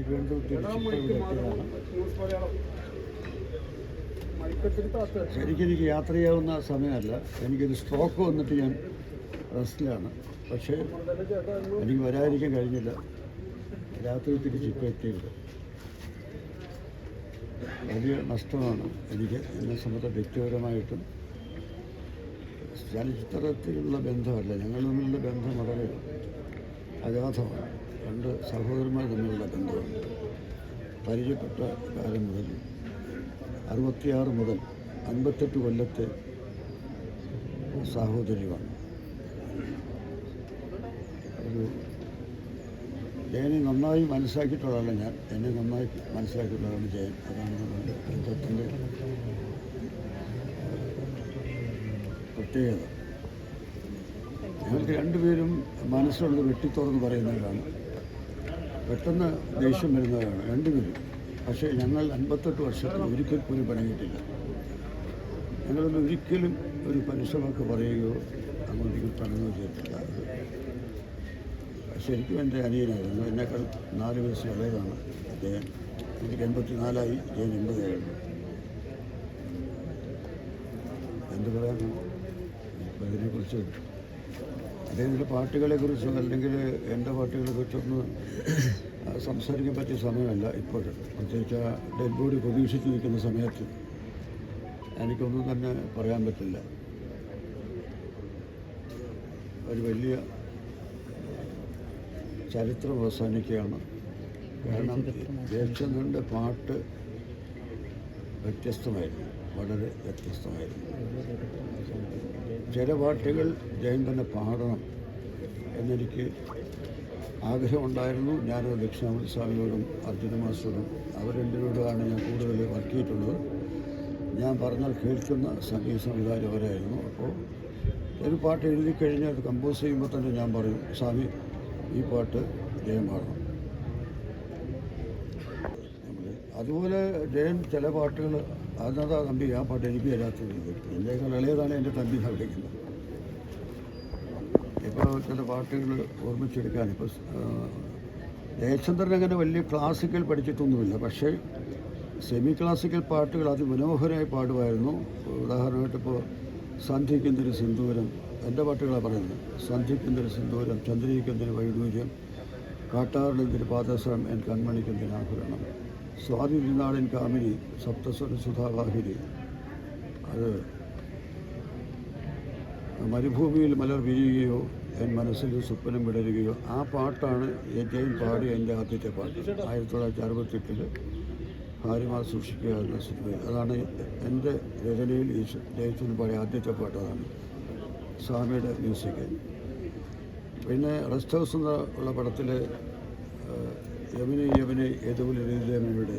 തിരുവനന്തപുരത്ത് ഇപ്പോൾ ഇവിടെ എത്തിയതാണ് ശരിക്കും എനിക്ക് യാത്ര ചെയ്യാവുന്ന സമയമല്ല. എനിക്കൊരു സ്ട്രോക്ക് വന്നിട്ട് ഞാൻ റെസ്റ്റിലാണ്. പക്ഷേ എനിക്ക് വരാതിരിക്കാൻ കഴിഞ്ഞില്ല. രാത്രി തിരിച്ച് ഇപ്പോൾ എത്തിയത് വലിയ നഷ്ടമാണ് എനിക്ക് എന്നെ സംബന്ധിച്ച വ്യക്തിപരമായിട്ടും. ചലച്ചിത്രത്തിലുള്ള ബന്ധമല്ല. ഞങ്ങൾ തമ്മിലുള്ള ബന്ധം വളരെ അഗാധമാണ്. രണ്ട് സഹോദരന്മാർ തമ്മിലുള്ള ബന്ധമാണ് പരിചയപ്പെട്ട കാലം മുതൽ അറുപത്തിയാറ് മുതൽ അൻപത്തെട്ട് കൊല്ലത്തെ സാഹോദര്യമാണ്. ഒരു ജയനെ നന്നായി മനസ്സിലാക്കിയിട്ടുള്ളതാണ് ഞാൻ. എന്നെ നന്നായി മനസ്സിലാക്കിയിട്ടുള്ളതാണ് ജയൻ. അതാണ് ബന്ധത്തിന്റെ പ്രത്യേകത. ഞങ്ങൾക്ക് രണ്ടുപേരും മനസ്സുള്ളത് വെട്ടിത്തുറന്ന് പറയുന്നവരാണ്. പെട്ടെന്ന് ദേഷ്യം വരുന്നതാണ് രണ്ടുപേരും. പക്ഷേ ഞങ്ങൾ അൻപത്തെട്ട് വർഷത്തിൽ ഒരിക്കൽ പോലും പണങ്ങിയിട്ടില്ല ഞങ്ങളൊന്നും ഒരിക്കലും ഒരു പരിശ്രമമൊക്കെ പറയുകയോ അങ്ങോട്ടേക്ക് പറയുകയോ ചെയ്തിട്ടില്ല ശരിക്കും എന്റെ അനിയനായിരുന്നു. എന്നേക്കാൾ നാല് വയസ്സ് ഇളയതാണ് ജയൻ എനിക്ക് എൺപത്തി നാലായി ജയൻ എൺപതായിരുന്നു. എന്ത് പറയാനാണ്? ഇപ്പം ഇതിനെക്കുറിച്ച് പാട്ടുകളെ കുറിച്ചും അല്ലെങ്കിൽ എന്റെ പാട്ടുകളെ കുറിച്ചൊന്നും സംസാരിക്കാൻ പറ്റിയ സമയമല്ല ഇപ്പോൾ പ്രത്യേകിച്ച് ആ ഡെഡ് ബോഡി പ്രതീക്ഷിച്ച് നിൽക്കുന്ന സമയത്ത് എനിക്കൊന്നും തന്നെ പറയാൻ പറ്റില്ല. ഒരു വലിയ ചരിത്രം അവസാനിക്കുകയാണ്. കാരണം ജയചന്ദ്രന്റെ പാട്ട് വ്യത്യസ്തമായിരുന്നു. വളരെ വ്യത്യസ്തമായിരുന്നു. ചില പാട്ടുകൾ തന്നെ പാടണം എന്നെനിക്ക് ആഗ്രഹമുണ്ടായിരുന്നു. ഞാൻ ദക്ഷിണാമൂർത്തി സ്വാമിയോടും അർജുന മാസ്റ്ററും അവർ രണ്ടുപേരോടാണ് ഞാൻ കൂടുതൽ വർക്ക് ചെയ്തിട്ടുള്ളത്. ഞാൻ പറഞ്ഞാൽ കേൾക്കുന്ന സംഗീത സംവിധാനം അവരായിരുന്നു. അപ്പോൾ ഒരു പാട്ട് എഴുതി കഴിഞ്ഞാൽ അത് കമ്പോസ് ചെയ്യുമ്പോൾ തന്നെ ഞാൻ പറയും സ്വാമി ഈ പാട്ട് ജയം പാടണം. അതുപോലെ ജയൻ ചില പാട്ടുകൾ അതിനകത്താ തമ്പി ആ പാട്ട് എനിക്ക് തരാത്തത് എന്റെക്കാൾ ഇളയതാണ് എന്റെ തമ്പി വിളിക്കുന്നത്. ഇപ്പോൾ ചില പാട്ടുകൾ ഓർമ്മിച്ചെടുക്കാൻ ഇപ്പോൾ ജയചന്ദ്രൻ അങ്ങനെ വലിയ ക്ലാസിക്കൽ പഠിച്ചിട്ടൊന്നുമില്ല. പക്ഷേ സെമി ക്ലാസിക്കൽ പാട്ടുകൾ അതിമനോഹരമായി പാടുമായിരുന്നു. ഉദാഹരണമായിട്ട് ഇപ്പോൾ സന്ധ്യയ്ക്കെന്തൊരു സിന്ദൂരം എന്റെ പാട്ടുകളാണ് പറയുന്നത്. സന്ധ്യയ്ക്കെന്തൊരു സിന്ദൂരം ചന്ദ്രികയ്ക്കെന്തൊരു വൈഡൂര്യം കാട്ടാറിലെന്തൊരു പാദസം എൻ കൺമണിക്കെന്തൊരു ആഭരണം. സ്വാതി തിരുനാടൻ കാമിനി സപ്തസ്വര സുധാവാഹിനി അത് മരുഭൂമിയിൽ മലർ വിരിയുകയോ എൻ മനസ്സിൽ സ്വപ്നം വിടരുകയോ ആ പാട്ടാണ് ഏറ്റവും പാടി എന്റെ ആദ്യത്തെ പാട്ട്. ആയിരത്തി തൊള്ളായിരത്തി അറുപത്തെട്ടിൽ ഭാര്യമാർ സൂക്ഷിക്കുക എന്ന സിനിമയിൽ. അതാണ് എന്റെ രചനയിൽ ഈ ജയച്ചന്ദ്രൻ പാടിയ ആദ്യത്തെ പാട്ട്. അതാണ് സ്വാമിയുടെ മ്യൂസിക്. പിന്നെ റെസ്റ്റ് ഹൗസ് എന്നുള്ള പടത്തിൽ യമുന യമുന നീലപ്പിലെ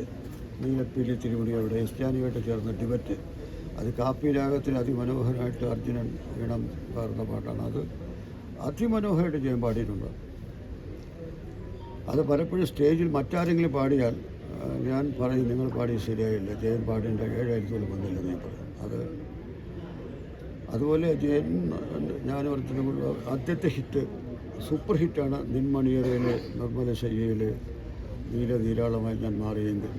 നീലപ്പീലി അവിടെ. എസ്റ്റാനിയായിട്ട് ചേർന്ന ഡിബറ്റ് അത് കാപ്പി രാഗത്തിൽ അതിമനോഹരമായിട്ട് അർജുനൻ ഈണം പാടുന്ന പാട്ടാണ് അത്. അതിമനോഹരമായിട്ട് ചെയ്യാൻ പാടിയിട്ടുണ്ട്. അത് പലപ്പോഴും സ്റ്റേജിൽ മറ്റാരെങ്കിലും പാടിയാൽ ഞാൻ പറയും നിങ്ങൾ പാടി ശരിയായില്ല. ജയൻ പാടിന്റെ ഏഴായിരത്തോളം വന്നില്ല ഞാൻ പറയും. അത് അതുപോലെ ജയൻ ഞാൻ ഓർത്തിനുള്ള ആദ്യത്തെ ഹിറ്റ് സൂപ്പർ ഹിറ്റാണ് നിൻമണിയറയിലെ നിർമ്മല ശയ്യയിലെ നീല നീരാളമായി ഞാൻ മാറിയെങ്കിൽ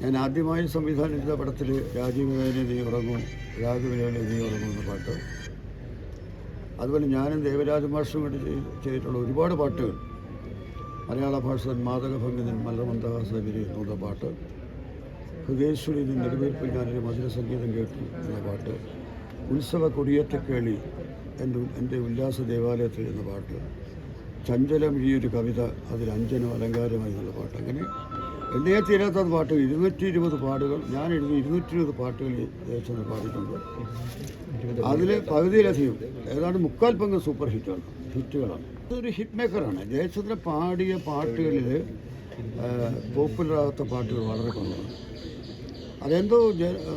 ഞാൻ ആദ്യമായി സംവിധാനം ചെയ്ത പടത്തിൽ രാജീവനെ നീ ഉറങ്ങും രാഘവനെ നീ ഉറങ്ങും എന്ന പാട്ട്. അതുപോലെ ഞാനും ദേവരാജ മാഷും കൂടി ചെയ്തിട്ടുള്ള ഒരുപാട് പാട്ടുകൾ. മലയാള ഭാഷ മാതകഭംഗി നിൻ മലമന്ദഹാസവിരി എന്നുള്ള പാട്ട്. ഹൃദയേശ്വരി നെടുവേൽപ്പിൽ ഞാനൊരു മധുര സംഗീതം കേട്ടു എന്ന പാട്ട്. ഉത്സവ കൊടിയേറ്റക്കേളി എന്റെ എന്റെ ഉല്ലാസ ദേവാലയത്തിൽ എന്ന പാട്ട്. ചഞ്ചലം ഈ ഒരു കവിത അതിൽ അഞ്ചനും അലങ്കാരമായി എന്നുള്ള പാട്ട്. അങ്ങനെ എണ്ണയാ തീരാത്ത പാട്ട്. ഇരുന്നൂറ്റി ഇരുപത് പാട്ടുകൾ ഞാൻ എഴുതി ഇരുന്നൂറ്റി ഇരുപത് പാട്ടുകൾ ദേശത്ത് പാടിയിട്ടുണ്ട്. അതിൽ പകുതിയിലധികം ഏതാണ്ട് മുക്കാൽ പങ്ക് സൂപ്പർ ഹിറ്റാണ് ഹിറ്റുകളാണ്. അതൊരു ഹിറ്റ് മേക്കറാണ് ജയചന്ദ്രൻ പാടിയ പാട്ടുകളിൽ പോപ്പുലറാകാത്ത പാട്ടുകൾ വളരെ കുറവാണ്. അതെന്തോ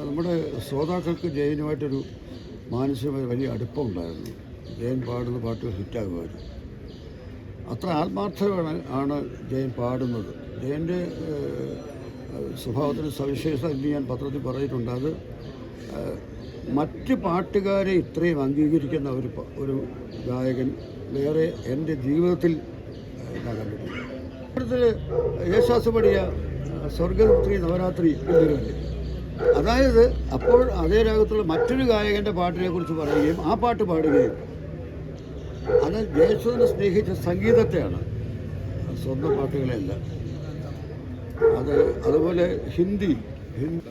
നമ്മുടെ ശ്രോതാക്കൾക്ക് ജയനുമായിട്ടൊരു മാനസികമായ വലിയ അടുപ്പം ഉണ്ടായിരുന്നു. ജയൻ പാടുന്ന പാട്ടുകൾ ഹിറ്റാകുമായിരുന്നു അത്ര ആത്മാർത്ഥമാണ് ആണ് ജയൻ പാടുന്നത്. ജയന്റെ സ്വഭാവത്തിന് സവിശേഷത എന്ന് ഞാൻ പത്രത്തിൽ പറഞ്ഞിട്ടുണ്ട്. അത് മറ്റ് പാട്ടുകാരെ ഇത്രയും അംഗീകരിക്കുന്ന ഒരു ഒരു ഗായകൻ വേറെ എന്റെ ജീവിതത്തിൽ ഞാൻ കണ്ടിട്ടില്ല ഒരു ചിത്രത്തിൽ യേശാസ് പാടിയ സ്വർഗപുത്രി നവരാത്രി എന്നിവരല്ലേ. അതായത് അപ്പോൾ അതേ രാഗത്തുള്ള മറ്റൊരു ഗായകന്റെ പാട്ടിനെ കുറിച്ച് പറയുകയും ആ പാട്ട് പാടുകയും അത് യേശുവിനെ സ്നേഹിച്ച സംഗീതത്തെയാണ്. സ്വന്തം പാട്ടുകളെയല്ല. അത് അതുപോലെ ഹിന്ദി. ഹിന്ദി.